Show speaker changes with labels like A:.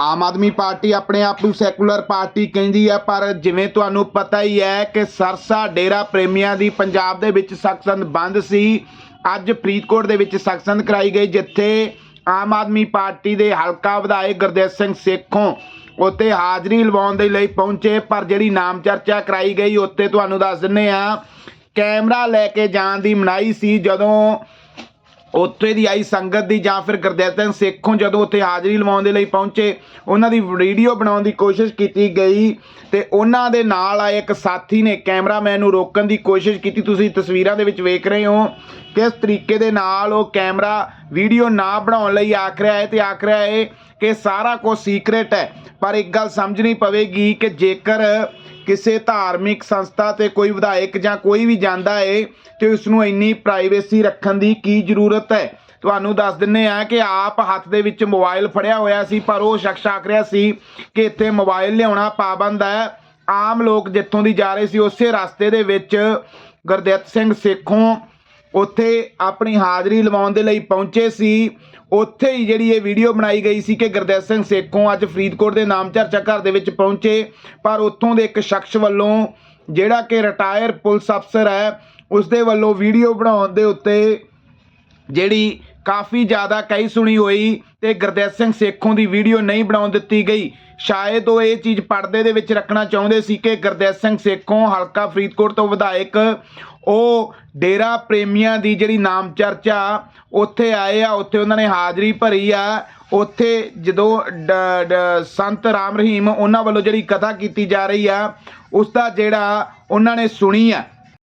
A: Aam Aadmi party ਆਪਣੇ ਆਪ ਨੂੰ ਸੈਕੂਲਰ ਪਾਰਟੀ ਕਹਿੰਦੀ ਹੈ ਪਰ ਜਿਵੇਂ ਤੁਹਾਨੂੰ ਪਤਾ ਹੀ ਹੈ ਕਿ ਸਰਸਾ ਡੇਰਾ ਪ੍ਰੇਮੀਆਂ ਦੀ ਪੰਜਾਬ ਦੇ ਵਿੱਚ ਸਖਤੰਦ ਬੰਦ ਸੀ। ਅੱਜ ਫਰੀਦਕੋਟ ਦੇ ਵਿੱਚ ਸ਼ਖਸੰਦ ਕਰਾਈ ਗਈ, ਜਿੱਥੇ ਆਮ ਆਦਮੀ ਪਾਰਟੀ ਦੇ ਹਲਕਾ ਵਿਧਾਇਕ ਗੁਰਦੇਵ ਸਿੰਘ ਸੇਖੋਂ ਉੱਤੇ ਹਾਜ਼ਰੀ ਲਵਾਉਣ ਦੇ ਲਈ ਪਹੁੰਚੇ। ਪਰ ਜਿਹੜੀ ਨਾਮ ਚਰਚਾ ਕਰਾਈ ਗਈ ਉੱਤੇ ਤੁਹਾਨੂੰ ਦੱਸ ਦਿੰਨੇ ਆ ਕੈਮਰਾ ਲੈ ਕੇ ਜਾਣ ਦੀ ਮਨਾਈ ਸੀ ਜਦੋਂ ਉੱਥੇ ਦੀ ਆਈ ਸੰਗਤ ਦੀ ਜਾਂ ਫਿਰ ਗੁਰਦੇਵ ਸਿੰਘ ਸੇਖੋਂ ਜਦੋਂ ਉੱਥੇ ਹਾਜ਼ਰੀ ਲਵਾਉਣ ਦੇ ਲਈ ਪਹੁੰਚੇ, ਉਹਨਾਂ ਦੀ ਵੀਡੀਓ ਬਣਾਉਣ ਦੀ ਕੋਸ਼ਿਸ਼ ਕੀਤੀ ਗਈ ਤੇ ਉਹਨਾਂ ਦੇ ਨਾਲ ਆਏ ਇੱਕ ਸਾਥੀ ਨੇ ਕੈਮਰਾਮੈਨ ਨੂੰ ਰੋਕਣ ਦੀ ਕੋਸ਼ਿਸ਼ ਕੀਤੀ। ਤੁਸੀਂ ਤਸਵੀਰਾਂ ਦੇ ਵਿੱਚ ਵੇਖ ਰਹੇ ਹੋ ਕਿਸ ਤਰੀਕੇ ਦੇ ਨਾਲ ਉਹ ਕੈਮਰਾ ਵੀਡੀਓ ਨਾ ਬਣਾਉਣ ਲਈ ਆਖ ਰਿਹਾ ਹੈ ਤੇ ਆਖ ਰਿਹਾ ਹੈ ਕਿ ਸਾਰਾ ਕੁਝ ਸੀਕ੍ਰੇਟ ਹੈ। ਪਰ ਇੱਕ ਗੱਲ ਸਮਝਣੀ ਪਵੇਗੀ ਕਿ ਜੇਕਰ ਕਿਸੇ ਧਾਰਮਿਕ ਸੰਸਥਾ ਤੇ ਕੋਈ ਵਿਧਾਇਕ ਜਾਂ ਕੋਈ ਵੀ ਜਾਂਦਾ ਏ ਤੇ ਉਸ ਨੂੰ ਇੰਨੀ ਪ੍ਰਾਈਵੇਸੀ ਰੱਖਣ ਦੀ ਕੀ ਜ਼ਰੂਰਤ ਹੈ? ਤੁਹਾਨੂੰ ਦੱਸ ਦਿੰਨੇ ਆ ਕਿ ਆਪ ਹੱਥ ਦੇ ਵਿੱਚ ਮੋਬਾਈਲ ਫੜਿਆ ਹੋਇਆ ਸੀ, ਪਰ ਉਹ ਸ਼ਖਸ ਆਖ ਰਿਹਾ ਸੀ ਕਿ ਇੱਥੇ ਮੋਬਾਈਲ ਲਿਆਉਣਾ ਪਾਬੰਦ ਹੈ। ਆਮ ਲੋਕ ਜਿੱਥੋਂ ਦੀ ਜਾ ਰਹੇ ਸੀ, ਉਸੇ ਰਸਤੇ ਦੇ ਵਿੱਚ ਗੁਰਦਿੱਤ ਸਿੰਘ ਸੇਖੋਂ ਉੱਥੇ ਆਪਣੀ ਹਾਜ਼ਰੀ ਲਵਾਉਣ ਦੇ ਲਈ ਪਹੁੰਚੇ ਸੀ। ਉੱਥੇ ਹੀ ਜਿਹੜੀ ਇਹ ਵੀਡੀਓ ਬਣਾਈ ਗਈ ਸੀ ਕਿ ਗੁਰਦੇਵ ਸਿੰਘ ਸੇਖੋਂ ਅੱਜ ਫਰੀਦਕੋਟ ਦੇ ਨਾਮ ਚਰਚਾ ਘਰ ਦੇ ਵਿੱਚ ਪਹੁੰਚੇ। ਪਰ ਉੱਥੋਂ ਦੇ ਇੱਕ ਸ਼ਖਸ ਵੱਲੋਂ ਜਿਹੜਾ ਕਿ ਰਿਟਾਇਰ ਪੁਲਿਸ ਅਫਸਰ ਹੈ ਉਸ ਦੇ ਵੱਲੋਂ ਵੀਡੀਓ ਬਣਾਉਣ ਦੇ ਉੱਤੇ ਜਿਹੜੀ ਕਾਫੀ ਜ਼ਿਆਦਾ ਕਹੀ ਸੁਣੀ ਹੋਈ ਤੇ ਗੁਰਦੇਵ ਸਿੰਘ ਸੇਖੋਂ ਦੀ ਵੀਡੀਓ ਨਹੀਂ ਬਣਾਉਣ ਦਿੱਤੀ ਗਈ। ਸ਼ਾਇਦ ਉਹ ਇਹ ਚੀਜ਼ ਪਰਦੇ ਦੇ ਵਿੱਚ ਰੱਖਣਾ ਚਾਹੁੰਦੇ ਸੀ ਕਿ ਗੁਰਦੇਵ ਸਿੰਘ ਸੇਖੋਂ ਹਲਕਾ ਫਰੀਦਕੋਟ ਤੋਂ ਵਿਧਾਇਕ ਉਹ ਡੇਰਾ ਪ੍ਰੇਮੀਆਂ ਦੀ ਜਿਹੜੀ ਨਾਮ ਚਰਚਾ ਉੱਥੇ ਆਏ ਆ, ਉੱਥੇ ਉਹਨਾਂ ਨੇ ਹਾਜ਼ਰੀ ਭਰੀ ਆ। ਉੱਥੇ ਜਦੋਂ ਡ- ਸੰਤ ਰਾਮ ਰਹੀਮ ਉਹਨਾਂ ਵੱਲੋਂ ਜਿਹੜੀ ਕਥਾ ਕੀਤੀ ਜਾ ਰਹੀ ਆ ਉਸ ਦਾ ਜਿਹੜਾ ਉਹਨਾਂ ਨੇ ਸੁਣੀ ਆ।